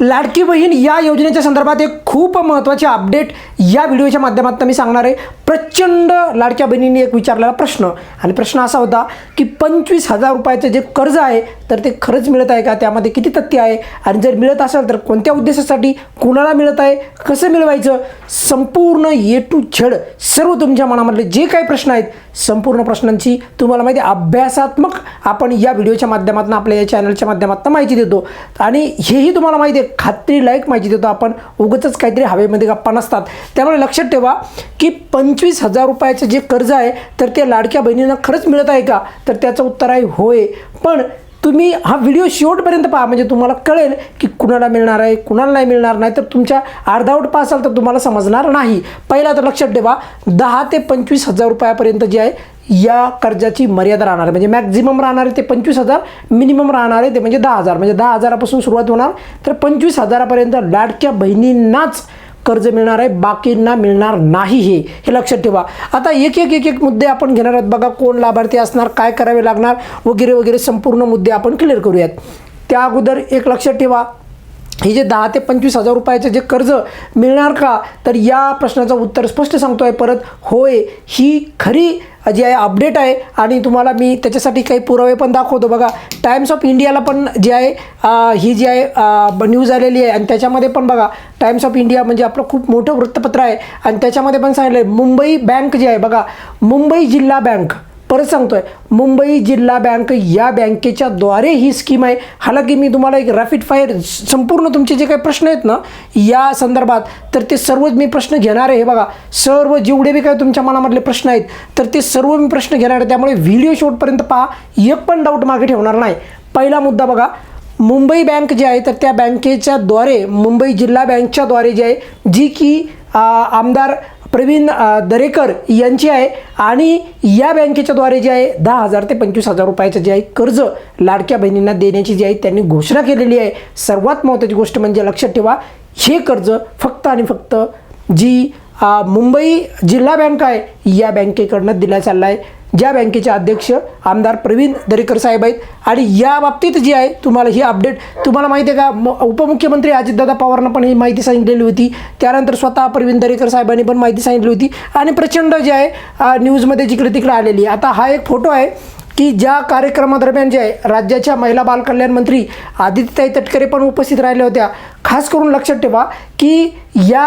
लाडकी बहीण या योजनेच्या संदर्भात एक खूप महत्त्वाचे अपडेट या व्हिडिओच्या माध्यमातून मी सांगणार आहे. प्रचंड लाडक्या बहिणींनी एक विचारलेला प्रश्न. आणि प्रश्न असा होता की पंचवीस हजार रुपयाचं जे कर्ज आहे तर ते खरंच मिळत आहे का? त्यामध्ये किती तथ्य आहे? आणि जर मिळत असेल तर कोणत्या उद्देशासाठी कुणाला मिळत आहे? कसं मिळवायचं? संपूर्ण ए टू झेड सर्व तुमच्या मनामधले जे काही प्रश्न आहेत संपूर्ण प्रश्नांची तुम्हाला माहिती आहे, अभ्यासात्मक आपण या व्हिडिओच्या माध्यमातून आपल्या या चॅनलच्या माध्यमातून माहिती देतो. आणि हेही तुम्हाला माहिती आहे. खात्री लायक माहिती देतो आपण. काहीतरी हवेमध्ये गप्पा नसतात. त्यामुळे लक्षात ठेवा की पंचवीस हजार रुपयाचं जे कर्ज आहे तर ते लाडक्या बहिणींना खरंच मिळत आहे का? तर त्याचं उत्तर आहे होय. पण तुम्ही हा व्हिडिओ शेवटपर्यंत पहा. म्हणजे तुम्हाला कळेल की कुणाला मिळणार आहे कुणाला नाही मिळणार नाही तर तुमच्या अर्धावट पासाल तर तुम्हाला समजणार नाही. पहिला तर लक्षात ठेवा दहा ते पंचवीस हजार रुपयापर्यंत जे आहे या कर्जाची मर्यादा राहणार. आहे म्हणजे मॅक्झिमम राहणार आहे ते पंचवीस हजार मिनिमम राहणार आहे ते म्हणजे दहा हजार. म्हणजे दहा हजारापासून सुरुवात होणार. तर पंचवीस हजारापर्यंत लाडक्या बहिणींनाच कर्ज मिळणार आहे बाकींना मिळणार नाही हे हे लक्षात ठेवा. आता एक एक एक एक मुद्दे आपण घेणार आहोत. बघा कोण लाभार्थी असणार काय करावे लागणार वगैरे वगैरे संपूर्ण मुद्दे आपण क्लिअर करूयात. त्या अगोदर एक लक्षात ठेवा. हे जे दहा ते पंचवीस हजार रुपयाचं जे कर्ज मिळणार का? तर या प्रश्नाचं उत्तर स्पष्ट सांगतो आहे परत. होय ही खरी जी आहे अपडेट आहे आणि तुम्हाला मी त्याच्यासाठी काही पुरावे पण दाखवतो. बघा टाइम्स ऑफ इंडियाला पण जे आहे ही जी आहे न्यूज आलेली आहे. आणि त्याच्यामध्ये पण बघा टाइम्स ऑफ इंडिया म्हणजे आपलं खूप मोठं वृत्तपत्र आहे. आणि त्याच्यामध्ये पण सांगितलं आहे मुंबई बँक जी आहे बघा मुंबई जिल्हा बँक परत सांगतोय मुंबई जिल्हा बँक या बँकेच्या द्वारे ही स्कीम आहे. हालाकी मी तुम्हाला एक रॅपिड फायर संपूर्ण तुमचे जे काही प्रश्न आहेत ना या संदर्भात तर ते सर्वच मी प्रश्न घेणार आहे. हे बघा सर्व जेवढे बी काय तुमच्या मनामधले प्रश्न आहेत तर ते सर्व मी प्रश्न घेणार आहे. त्यामुळे व्हिडिओ शेवटपर्यंत पहा एक पण डाऊट मागे ठेवणार नाही. पहिला मुद्दा बघा मुंबई बँक जी आहे तर त्या बँकेच्या द्वारे मुंबई जिल्हा बँकच्या द्वारे आहे जी की आमदार प्रवीण दरेकर यांची आहे आणि या बँकेच्याद्वारे जे आहे दहा हजार ते पंचवीस हजार रुपयाचं जे आहे कर्ज लाडक्या बहिणींना देण्याची जी आहे त्यांनी घोषणा केलेली आहे. सर्वात महत्त्वाची गोष्ट म्हणजे लक्षात ठेवा हे कर्ज फक्त आणि फक्त जी मुंबई जिल्हा बँक आहे या बँकेकडनं दिला चालला आहे ज्या बँकेचे अध्यक्ष आमदार प्रवीण दरेकर साहेब आहेत आणि या बाबतीत जी आहे तुम्हाला ही अपडेट तुम्हाला माहिती आहे का? म- उपमुख्यमंत्री अजितदादा पवारांना पण ही माहिती सांगितलेली होती. त्यानंतर स्वतः प्रवीण दरेकर साहेबांनी पण माहिती सांगितली होती. आणि प्रचंड जे आहे न्यूजमध्ये जिकडे तिकडे आलेली आता हा एक फोटो आहे. की ज्या कार्यक्रमादरम्यान जे आहे राज्याच्या महिला बालकल्याण मंत्री आदित्यताई तटकरे पण उपस्थित राहिल्या होत्या. खास करून लक्षात ठेवा की या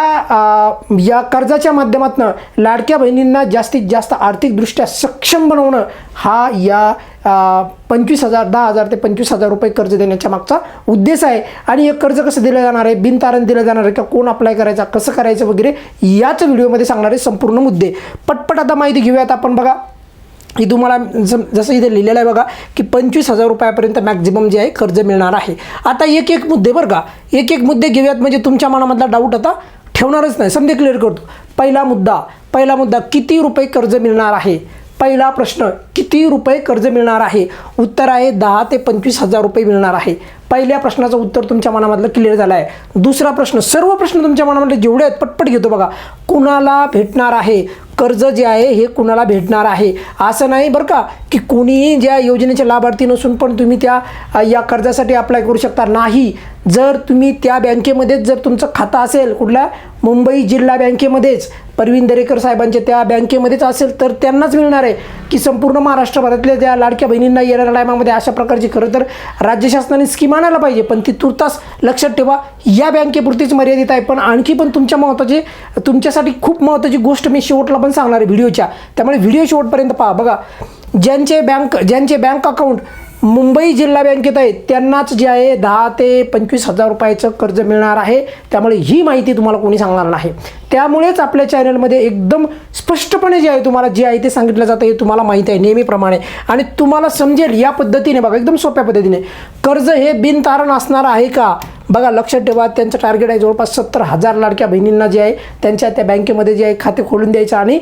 या कर्जाच्या माध्यमातून लाडक्या बहिणींना जास्तीत जास्त आर्थिकदृष्ट्या सक्षम बनवणं हा या पंचवीस हजार दहा हजार ते पंचवीस हजार रुपये कर्ज देण्याच्या मागचा उद्देश आहे. आणि हे कर्ज कसं दिलं जाणार आहे? बिनतारण दिलं जाणार आहे का? कोण अप्लाय करायचा? कसं करायचं वगैरे? याच व्हिडिओमध्ये सांगणारे संपूर्ण मुद्दे. पटपट आता माहिती घेऊयात आपण बघा. ही तुम्हाला जसं इथे लिहिलेलं आहे बघा की पंचवीस हजार रुपयापर्यंत मॅक्झिमम जे आहे कर्ज मिळणार आहे. आता एक एक मुद्दे बरं का एक एक मुद्दे घेऊयात म्हणजे तुमच्या मनामधला डाऊट आता ठेवणारच नाही. समजे क्लिअर करतो. पहिला मुद्दा पहिला मुद्दा किती रुपये कर्ज मिळणार आहे? पहिला प्रश्न किती रुपये कर्ज मिळणार आहे? उत्तर आहे दहा ते पंचवीस हजार रुपये मिळणार आहे. पहिल्या प्रश्नाचं उत्तर तुमच्या मनामधलं क्लिअर झालं आहे. दुसरा प्रश्न सर्व प्रश्न तुमच्या मनामधले जेवढे आहेत पटपट घेतो बघा. कुणाला भेटणार आहे? कर्ज जे आहे हे कुणाला भेटणार आहे? असं नाही बरं का की कोणीही ज्या योजनेचे लाभार्थी नसून पण तुम्ही त्या या कर्जासाठी अप्लाय करू शकता. नाही. जर तुम्ही त्या बँकेमध्येच जर तुमचं खातं असेल कुठल्या मुंबई जिल्हा बँकेमध्येच परवीन दरेकर साहेबांचे त्या बँकेमध्येच असेल तर त्यांनाच मिळणार आहे की संपूर्ण महाराष्ट्रभरातल्या त्या लाडक्या बहिणींना येणाऱ्या टायमामध्ये अशा प्रकारची खरं तर राज्य शासनाने स्कीम आणायला पाहिजे. पण ती तुर्तास लक्षात ठेवा या बँकेपुरतीच मर्यादित आहे. पण आणखी पण तुमच्या महत्त्वाची तुमच्यासाठी खूप महत्त्वाची गोष्ट मी शेवटला पण सांगणार आहे व्हिडिओच्या. त्यामुळे व्हिडिओ शेवटपर्यंत पहा बघा ज्यांचे बँक ज्यांचे बँक अकाउंट मुंबई जिल्हा बँकेत आहे त्यांनाच जे आहे दहा ते पंचवीस हजार रुपयाचं कर्ज मिळणार आहे. त्यामुळे ही माहिती तुम्हाला कोणी सांगणार नाही. त्यामुळेच आपल्या चॅनलमध्ये एकदम स्पष्टपणे जे आहे तुम्हाला जे आहे ते सांगितलं जातं हे तुम्हाला माहिती आहे नेहमीप्रमाणे. आणि तुम्हाला समजेल या पद्धतीने बघा एकदम सोप्या पद्धतीने. कर्ज हे बिनतारण असणार आहे का? बघा लक्षात ठेवा त्यांचं टार्गेट आहे जवळपास सत्तर हजार लाडक्या बहिणींना जे आहे त्यांच्या त्या बँकेमध्ये जे आहे खाते खोलून द्यायचं आणि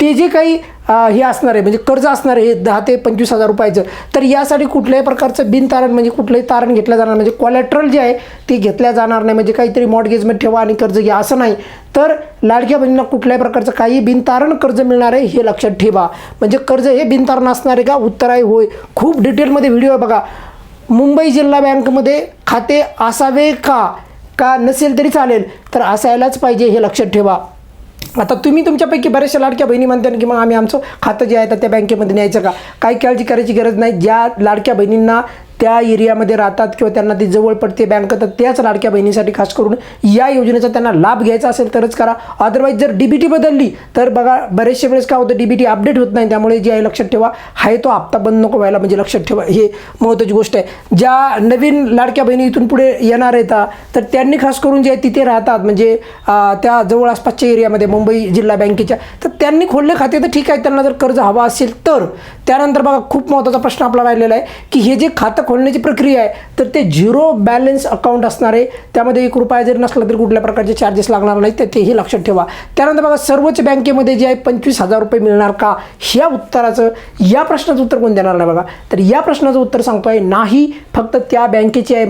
ते जे काही हे असणार आहे म्हणजे कर्ज असणार आहे हे दहा ते पंचवीस हजार रुपयाचं तर यासाठी कुठल्याही प्रकारचं बिनतारण म्हणजे कुठलंही तारण घेतलं जाणार म्हणजे कॉलॅट्रल जे आहे ते घेतल्या जाणार नाही. म्हणजे काहीतरी मॉडगेजमध्ये ठेवा आणि कर्ज घ्या असं नाही. तर लाडक्या बहिणींना कुठल्याही प्रकारचं काही बिनतारण कर्ज मिळणार आहे हे लक्षात ठेवा. म्हणजे कर्ज हे बिनतारण असणार आहे का? उत्तर आहे होय. खूप डिटेलमध्ये व्हिडिओ आहे बघा. मुंबई जिल्हा बँकमध्ये खाते असावे का? का नसेल तरी चालेल. तर असायलाच पाहिजे हे लक्षात ठेवा. आता तुम्ही तुमच्यापैकी बऱ्याचशा लाडक्या बहिणी म्हणता ना की मग आम्ही आमचं खातं जे आहे तर त्या बँकेमध्ये न्यायचं का? काही काळजी करायची गरज नाही. ज्या लाडक्या बहिणींना त्या एरियामध्ये राहतात किंवा त्यांना ती जवळ पडते बँक तर त्याच लाडक्या बहिणीसाठी खास करून या योजनेचा त्यांना लाभ घ्यायचा असेल तरच करा. अदरवाईज जर डी बी टी बदलली तर बघा बरेचशा वेळेस काय होतं डी बी टी अपडेट होत नाही. त्यामुळे जे आहे लक्षात ठेवा आहे तो हप्ता बंद नको व्हायला म्हणजे लक्षात ठेवा. हे महत्त्वाची गोष्ट आहे. ज्या नवीन लाडक्या बहिणी इथून पुढे येणार आहेत तर त्यांनी खास करून जे आहे तिथे राहतात म्हणजे त्या जवळ आसपासच्या एरियामध्ये मुंबई जिल्हा बँकेच्या तर त्यांनी खोलले खाते तर ठीक आहे. त्यांना जर कर्ज हवं असेल तर. त्यानंतर बघा खूप महत्त्वाचा प्रश्न आपला राहिलेला आहे की हे जे खातं खोलण्याची प्रक्रिया आहे तर ते झिरो बॅलन्स अकाउंट असणार आहे त्यामध्ये एक रुपया जरी नसला तरी कुठल्या प्रकारचे चार्जेस लागणार नाही तर तेही लक्षात ठेवा. त्यानंतर बघा सर्वोच्च बँकेमध्ये जे आहे पंचवीस हजार रुपये मिळणार का? ह्या उत्तराचं या प्रश्नाचं उत्तर कोण देणार नाही बघा? तर या प्रश्नाचं उत्तर सांगतो आहे नाही फक्त त्या बँकेची आहे.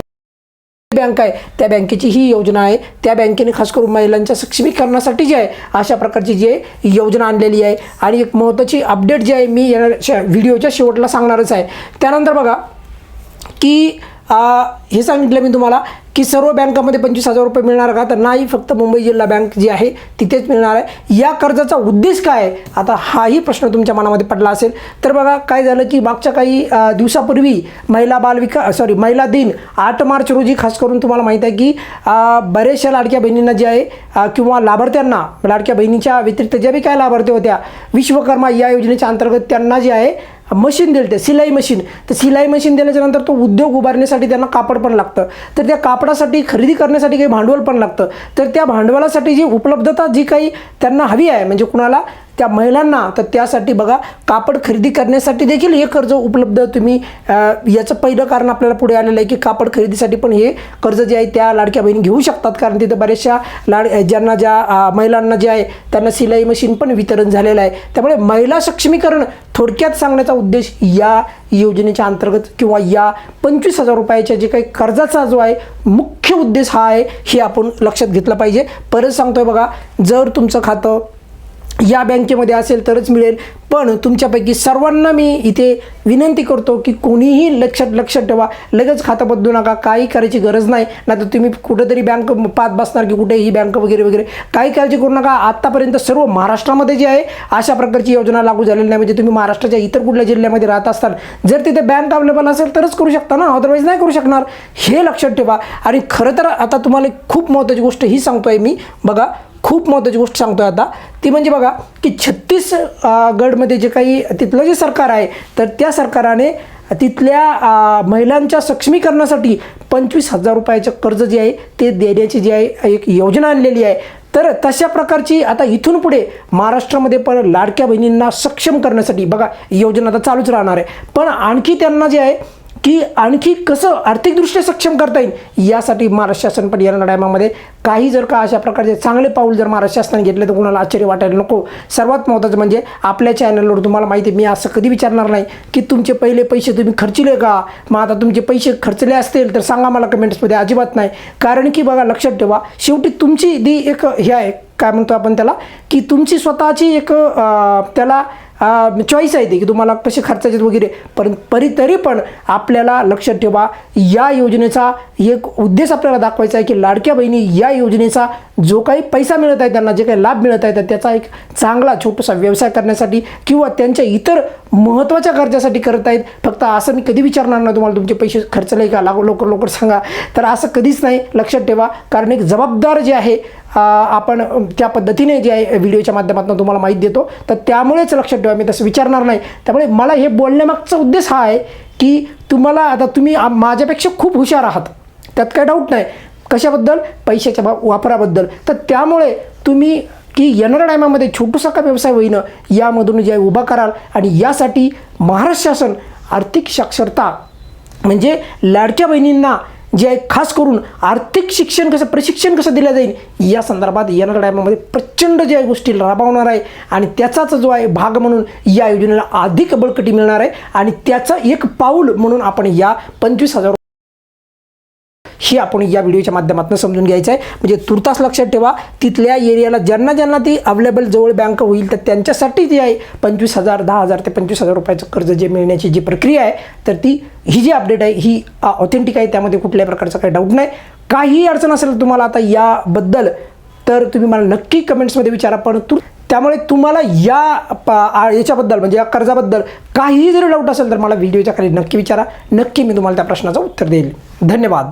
बँक आहे त्या बँकेची ही योजना आहे. त्या बँकेने खास करून महिलांच्या सक्षमीकरणासाठी जी आहे अशा प्रकारची जी योजना आणलेली आहे. आणि एक महत्त्वाची अपडेट जी आहे मी येणाऱ्या व्हिडिओच्या शेवटला सांगणारच आहे. त्यानंतर बघा की हे सांगितलं मी तुम्हाला की सर्व बँकामध्ये पंचवीस हजार रुपये मिळणार का? तर नाही फक्त मुंबई जिल्हा बँक जी आहे तिथेच मिळणार आहे. या कर्जाचा उद्देश काय आहे? आता हाही प्रश्न तुमच्या मनामध्ये पडला असेल. तर बघा काय झालं की मागच्या काही दिवसापूर्वी महिला बालविका सॉरी महिला दिन आठ मार्च रोजी खास करून तुम्हाला माहीत आहे की बऱ्याचशा लाडक्या बहिणींना जे आहे किंवा लाभार्थ्यांना लाडक्या बहिणीच्या व्यतिरिक्त ज्या बी काय लाभार्थी होत्या विश्वकर्मा या योजनेच्या अंतर्गत त्यांना जे आहे मशीन दिलं ते सिलाई मशीन. तर सिलाई मशीन दिल्याच्यानंतर तो उद्योग उभारण्यासाठी त्यांना कापड पण लागतं. तर त्या कापडासाठी खरेदी करण्यासाठी काही भांडवल पण लागतं. तर त्या भांडवलासाठी जी उपलब्धता जी काही त्यांना हवी आहे म्हणजे कुणाला त्या महिलांना तर त्यासाठी बघा कापड खरेदी करण्यासाठी देखील हे कर्ज उपलब्ध तुम्ही याचं पहिलं कारण आपल्याला पुढे आलेलं आहे की कापड खरेदीसाठी पण हे कर्ज जे आहे त्या लाडक्या बहिणी घेऊ शकतात. कारण तिथं बऱ्याचशा लाड ज्यांना ज्या महिलांना जे आहे त्यांना सिलाई मशीन पण वितरण झालेलं आहे. त्यामुळे महिला सक्षमीकरण थोडक्यात सांगण्याचा उद्देश या योजनेच्या अंतर्गत किंवा या पंचवीस हजार रुपयाच्या जे काही कर्जाचा जो आहे मुख्य उद्देश हा आहे हे आपण लक्षात घेतलं पाहिजे. परत सांगतोय बघा जर तुमचं खातं या बँकेमध्ये असेल तरच मिळेल. पण तुमच्यापैकी सर्वांना मी इथे विनंती करतो की कोणीही लक्षात लक्षात ठेवा. लगेच खातं बदलू नका. काही करायची गरज नाही. नाही तर तुम्ही कुठेतरी बँक पाहत बसणार की कुठे ही बँक वगैरे वगैरे. काही काळजी करू नका. आत्तापर्यंत सर्व महाराष्ट्रामध्ये जे आहे अशा प्रकारची योजना लागू झालेली नाही. म्हणजे तुम्ही महाराष्ट्राच्या इतर कुठल्या जिल्ह्यामध्ये राहत असताल जर तिथे बँक अवेलेबल असेल तरच करू शकता ना? अदरवाईज नाही करू शकणार. हे लक्षात ठेवा. आणि खरं तर आता तुम्हाला खूप महत्त्वाची गोष्ट ही सांगतो आहे मी. बघा खूप महत्त्वाची गोष्ट सांगतो आता. ती म्हणजे बघा की छत्तीस गडमध्ये जे काही तिथलं जे सरकार आहे तर त्या सरकाराने तिथल्या महिलांच्या सक्षमीकरणासाठी पंचवीस हजार रुपयाचं कर्ज जे आहे ते देण्याची जी आहे एक योजना आणलेली आहे. तर तशा प्रकारची आता इथून पुढे महाराष्ट्रामध्ये पण लाडक्या बहिणींना सक्षम करण्यासाठी बघा योजना आता चालूच राहणार आहे. पण आणखी त्यांना जे आहे की आणखी कसं आर्थिकदृष्ट्या सक्षम करता येईल यासाठी महाराष्ट्र शासन पण येणाऱ्या टायमामध्ये काही जर का अशा प्रकारचे चांगले पाऊल जर महाराष्ट्र शासनाने घेतले तर कुणाला आश्चर्य वाटायला नको. सर्वात महत्त्वाचं म्हणजे आपल्या चॅनलवर तुम्हाला माहिती आहे मी असं कधी विचारणार नाही की तुमचे पहिले पैसे तुम्ही खर्चले का? मग आता तुमचे पैसे खर्चले असतील तर सांगा मला कमेंट्समध्ये अजिबात नाही. कारण की बघा लक्षात ठेवा शेवटी तुमची दी एक हे आहे काय म्हणतो आपण त्याला की तुमची स्वतःची एक त्याला चॉईस आहे ते की तुम्हाला कसे खर्चाचे वगैरे. पण परी तरी पण आपल्याला लक्षात ठेवा या योजनेचा एक उद्देश आपल्याला दाखवायचा आहे की लाडक्या बहिणी या योजनेचा जो काही पैसा मिळत आहे त्यांना जे काही लाभ मिळत आहे त्याचा एक चांगला छोटासा व्यवसाय करण्यासाठी किंवा त्यांच्या इतर महत्त्वाच्या गरजासाठी करत आहेत. फक्त असं मी कधी विचारणार नाही तुम्हाला तुमचे पैसे खर्चले का लागू लवकर लवकर सांगा. तर असं कधीच नाही लक्षात ठेवा. कारण एक जबाबदार जे आहे आपण त्या पद्धतीने जे आहे व्हिडिओच्या माध्यमातून तुम्हाला माहीत देतो. तर त्यामुळेच लक्षात ठेवा मी तसं विचारणार नाही. त्यामुळे मला हे बोलण्यामागचा उद्देश हा आहे की तुम्हाला आता तुम्ही माझ्यापेक्षा खूप हुशार आहात. त्यात काही डाऊट नाही. कशाबद्दल? पैशाच्या बा वापराबद्दल. तर त्यामुळे तुम्ही की येणाऱ्या टायमामध्ये छोटूसा का व्यवसाय होईन यामधून जे आहे उभा कराल. आणि यासाठी महाराष्ट्र शासन आर्थिक साक्षरता म्हणजे लाडक्या बहिणींना जे आहे खास करून आर्थिक शिक्षण कसं प्रशिक्षण कसं दिलं जाईल या संदर्भात येणाऱ्या टायमामध्ये प्रचंड जे आहे गोष्टी राबवणार आहे. आणि त्याचाच जो आहे भाग म्हणून या योजनेला अधिक बळकटी मिळणार आहे. आणि त्याचं एक पाऊल म्हणून आपण या पंचवीस हजार ही आपण या व्हिडिओच्या माध्यमातून समजून घ्यायचं आहे. म्हणजे तुर्तास लक्षात ठेवा तिथल्या एरियाला ज्यांना ज्यांना ती अवेलेबल जवळ बँक होईल तर त्यांच्यासाठी जी आहे. पंचवीस हजार दहा हजार ते पंचवीस हजार रुपयाचं कर्ज जे मिळण्याची जी प्रक्रिया आहे तर ती ही जी अपडेट आहे ही ऑथेंटिक आहे त्यामध्ये कुठल्याही प्रकारचा काही डाऊट नाही. काहीही अडचण असेल तुम्हाला आता याबद्दल तर तुम्ही मला नक्की कमेंट्समध्ये विचारा. पण तू त्यामुळे तुम्हाला या याच्याबद्दल म्हणजे या कर्जाबद्दल काहीही जरी डाऊट असेल तर मला व्हिडिओच्या खाली नक्की विचारा. नक्की मी तुम्हाला त्या प्रश्नाचं उत्तर देईल. धन्यवाद.